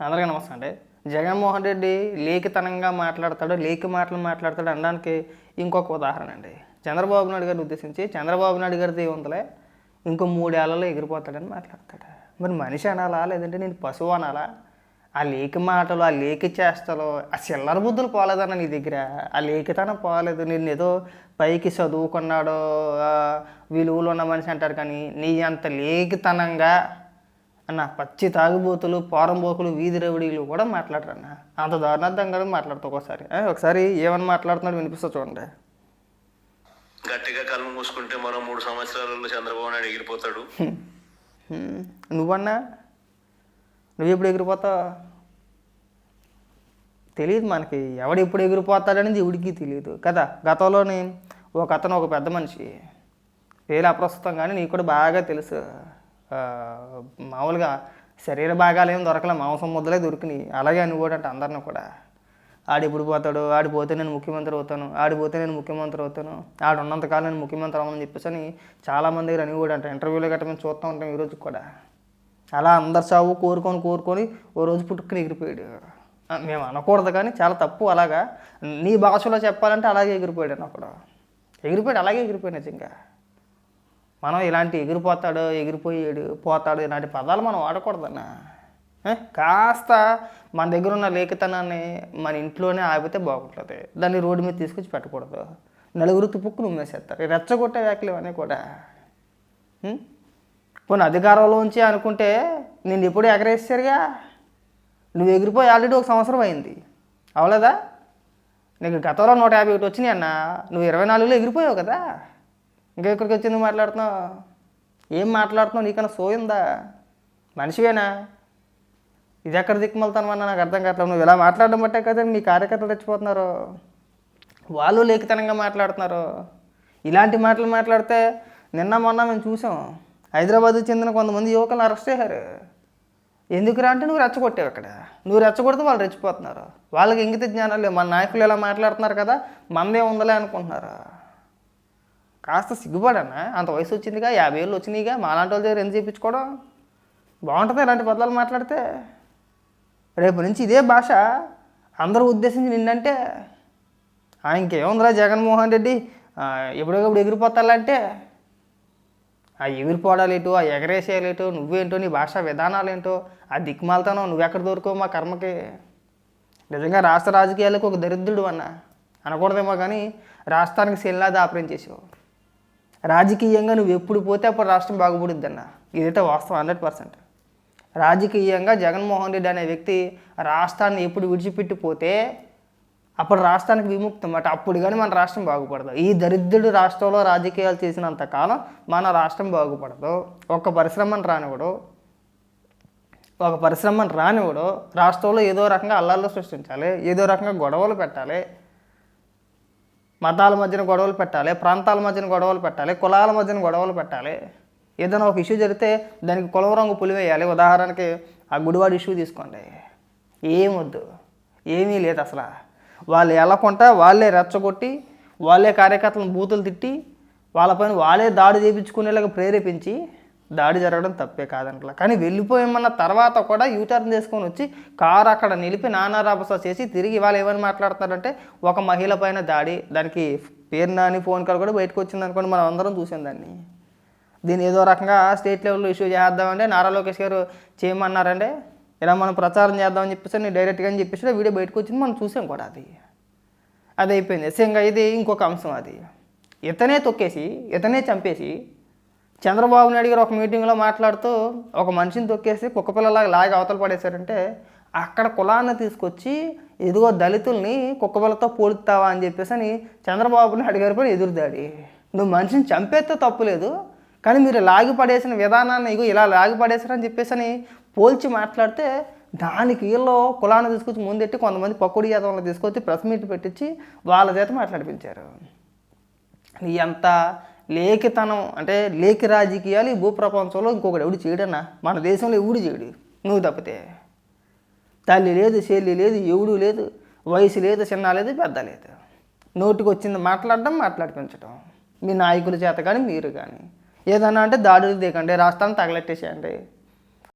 అందరికీ నమస్తే అండి. జగన్మోహన్ రెడ్డి లేఖితనంగా మాట్లాడతాడు లేఖి మాటలు మాట్లాడతాడు అనడానికి ఇంకొక ఉదాహరణ అండి. చంద్రబాబు నాయుడు గారిని ఉద్దేశించి చంద్రబాబు నాయుడు గారి దేవంతులే ఇంకో మూడేళ్ళలో ఎగిరిపోతాడని మాట్లాడతాడు. మరి మనిషి అనాలా? లేదంటే నేను పశువు అనాలా? ఆ లేఖి మాటలు ఆ లేఖి చేష్టలు ఆ చిల్లర బుద్ధులు పోలేదన్న నీ దగ్గర? ఆ లేఖితనం పోలేదు. నేను ఏదో పైకి చదువుకున్నాడో విలువలు ఉన్న మనిషి అంటారు కానీ నీ అంత లేఖితనంగా అన్న పచ్చి తాగుబోతులు పోరంబోకులు వీధి రవిడీలు కూడా మాట్లాడరన్న. అంత దారుణార్థంగా మాట్లాడతా ఒకసారి. ఒకసారి ఏమని మాట్లాడుతున్నాడు వినిపిస్తా చూడండి. గట్టిగా కళ్ళు మూసుకుంటే మరో మూడు సంవత్సరాలలో చంద్రబాబు నాయుడు ఎగిరిపోతాడు. నువ్వన్నా? నువ్వు ఎప్పుడు ఎగిరిపోతావు? తెలియదు మనకి. ఎవడు ఎప్పుడు ఎగిరిపోతాడనేది ఎవడికి తెలియదు కదా? గతంలోని ఒక అతను ఒక పెద్ద మనిషి. పేరు అప్రస్తుతం కానీ నీకు కూడా బాగా తెలుసు. మామూలుగా శరీర భాగాలేం దొరకలే మాంసం ముద్దలే దొరికినాయి. అలాగే అనుకోడంట అందరిని కూడా. ఆడిప్పుడు పోతాడు? ఆడిపోతే నేను ముఖ్యమంత్రి అవుతాను. ఆడిపోతే నేను ముఖ్యమంత్రి అవుతాను. ఆడు ఉన్నంతకాలం నేను ముఖ్యమంత్రి అవ్వమని చెప్పేసి అని చాలామంది దగ్గర అని కూడా అంట ఇంటర్వ్యూలో గట్ట మేము చూస్తూ ఉంటాం ఈరోజు కూడా. అలా అందరు చావు కోరుకొని కోరుకొని ఓ రోజు పుట్టుకుని ఎగిరిపోయాడు. మేము అనకూడదు కానీ చాలా తప్పు అలాగా. నీ భాషలో చెప్పాలంటే అలాగే ఎగిరిపోయాడు అప్పుడు ఎగిరిపోయాడు అలాగే ఎగిరిపోయాడు నిజంగా. మనం ఇలాంటి ఎగిరిపోతాడు ఎగిరిపోయాడు పోతాడు ఇలాంటి పదాలు మనం వాడకూడదన్నా. కాస్త మన దగ్గర ఉన్న లేఖతనాన్ని మన ఇంట్లోనే ఆపితే బాగుంటుంది. దాన్ని రోడ్డు మీద తీసుకొచ్చి పెట్టకూడదు. నలుగురు తుప్పుకు నుమ్మేసేస్తారు. రెచ్చగొట్టే వ్యాఖ్యలు ఇవన్నీ కూడా. ఉం? పోనీ అధికారంలోంచి అనుకుంటే నేను ఎప్పుడు ఎగరేసారుగా నువ్వు ఎగిరిపోయి ఆల్రెడీ ఒక సంవత్సరం అయింది. అవలేదా? నీకు గతంలో నూట యాభై ఒకటి వచ్చినాయి అన్న. నువ్వు ఇరవై నాలుగులో ఎగిరిపోయావు కదా? ఇంకా ఇక్కడికి వచ్చి నువ్వు మాట్లాడుతున్నావు? ఏం మాట్లాడుతున్నావు? నీకన్నా సోయిందా మనిషివేనా? ఇది ఎక్కడ దిక్కుమలుతానమన్నా నాకు అర్థం కావట్లేదు. నువ్వు ఇలా మాట్లాడడం బట్టే కదా మీ కార్యకర్తలు తెచ్చిపోతున్నారు వాళ్ళు లేఖితనంగా మాట్లాడుతున్నారు. ఇలాంటి మాటలు మాట్లాడితే నిన్న మొన్న మేము చూసాం. హైదరాబాద్ చెందిన కొంతమంది యువకులను అరెస్ట్ చేశారు. ఎందుకురా అంటే నువ్వు రెచ్చగొట్టావు ఇక్కడ. నువ్వు రెచ్చగొడితే వాళ్ళు రెచ్చిపోతున్నారు. వాళ్ళకి ఇంగిత జ్ఞానం లేవు మన నాయకులు ఇలా మాట్లాడుతున్నారు కదా. మందే ఉందలే అనుకుంటున్నారు. కాస్త సిగ్గుపడన్నా అంత వయసు వచ్చిందిగా యాభై ఏళ్ళు వచ్చినాయిగా మాలాంటి వాళ్ళ దగ్గర ఎందుకు చేయించుకోవడం బాగుంటుంది ఇలాంటి పదాలు మాట్లాడితే. రేపు నుంచి ఇదే భాష. అందరూ ఉద్దేశించి నిన్నంటే. ఇంకేముందిరా జగన్మోహన్ రెడ్డి? ఎప్పుడోకప్పుడు ఎగిరిపోతాలంటే ఆ ఎగిరిపోవడాలేటు ఆ ఎగరేసేయాలేటో నువ్వేంటో నీ భాషా విధానాలేంటో ఆ దిక్కుమాలతానో నువ్వెక్కడ దొరుకోవు మా కర్మకి. నిజంగా రాష్ట్ర రాజకీయాలకు ఒక దరిద్రుడు అన్న. అనకూడదేమో కానీ రాష్ట్రానికి శిల్లా దాపరం చేసావు రాజకీయంగా నువ్వు ఎప్పుడు పోతే అప్పుడు రాష్ట్రం బాగుపడుద్ది అన్న. ఇదైతే వాస్తవం హండ్రెడ్ పర్సెంట్. రాజకీయంగా జగన్మోహన్ రెడ్డి అనే వ్యక్తి రాష్ట్రాన్ని ఎప్పుడు విడిచిపెట్టిపోతే అప్పుడు రాష్ట్రానికి విముక్తం. అట అప్పుడు కానీ మన రాష్ట్రం బాగుపడదు. ఈ దరిద్రుడు రాష్ట్రంలో రాజకీయాలు చేసినంత కాలం మన రాష్ట్రం బాగుపడదు. ఒక పరిశ్రమను రానివ్వడు. ఒక పరిశ్రమను రానివ్వడు. రాష్ట్రంలో ఏదో రకంగా అల్లాల్లో సృష్టించాలి. ఏదో రకంగా గొడవలు పెట్టాలి. మతాల మధ్యన గొడవలు పెట్టాలి ప్రాంతాల మధ్యన గొడవలు పెట్టాలి కులాల మధ్యన గొడవలు పెట్టాలి. ఏదైనా ఒక ఇష్యూ జరిగితే దానికి కులం రంగు పులివేయాలి ఉదాహరణకి ఆ గుడివాడి ఇష్యూ తీసుకోండి. ఏమొద్దు ఏమీ లేదు అసలు. వాళ్ళు ఎలాకుంటా వాళ్ళే రెచ్చగొట్టి వాళ్ళే కార్యకర్తలను బూతులు తిట్టి వాళ్ళపైన వాళ్ళే దాడి చేయించుకునేలాగా ప్రేరేపించి దాడి జరగడం తప్పే కాదంటలా కానీ వెళ్ళిపోయేమన్న తర్వాత కూడా యూటర్న్ చేసుకొని వచ్చి కారు అక్కడ నిలిపి నానా రాబసా చేసి తిరిగి వాళ్ళు ఏమని మాట్లాడుతున్నారంటే ఒక మహిళ పైన దాడి దానికి పేరు నాని ఫోన్ కాల్ కూడా బయటకు వచ్చింది అనుకోండి మనం అందరం చూసాం దాన్ని. దీన్ని ఏదో రకంగా స్టేట్ లెవెల్లో ఇష్యూ చేద్దామంటే నారా లోకేష్ గారు చేయమన్నారంటే ఇలా మనం ప్రచారం చేద్దామని చెప్పేసి నేను డైరెక్ట్గా అని చెప్పేసి వీడియో బయటకు వచ్చింది మనం చూసాం కూడా అది. అది అయిపోయింది. సేంగా ఇది ఇంకొక అంశం అది. ఇతనే తొక్కేసి ఇతనే చంపేసి చంద్రబాబు నాయుడు గారు ఒక మీటింగ్లో మాట్లాడుతూ ఒక మనిషిని తొక్కేసి కుక్కపిల్లలాగా లాగి అవతల పడేశారంటే అక్కడ కులాన్ని తీసుకొచ్చి ఇదిగో దళితుల్ని కుక్కపిల్లతో పోలుతావా అని చెప్పేసి అని చంద్రబాబు నాయుడు గారి పైన ఎదురుదాడి. నువ్వు మనిషిని చంపేస్తే తప్పులేదు కానీ మీరు లాగి పడేసిన విధానాన్ని ఇగో ఇలా లాగి పడేశారని చెప్పేసి అని పోల్చి మాట్లాడితే దానికి వీళ్ళు కులాన్ని తీసుకొచ్చి ముందెట్టి కొంతమంది పక్కుడి యాదవులను తీసుకొచ్చి ప్రెస్ మీట్ పెట్టించి వాళ్ళ చేత మాట్లాడిపించారు. ఎంత లేఖితనం అంటే లేఖి రాజకీయాలు ఈ భూప్రపంచంలో ఇంకొకటి ఎవడు చేయడన్నా? మన దేశంలో ఎవడు చేయడు? నువ్వు తప్పితే. తల్లి లేదు చెల్లి లేదు ఎవడు లేదు వయసు లేదు చిన్న లేదు పెద్ద లేదు. నోటికి వచ్చింది మాట్లాడడం మాట్లాడిపించడం. మీ నాయకుల చేత కానీ మీరు కానీ ఏదన్నా అంటే దాడులు దిగండి రాష్ట్రాన్ని తగలెట్టేసేయండి.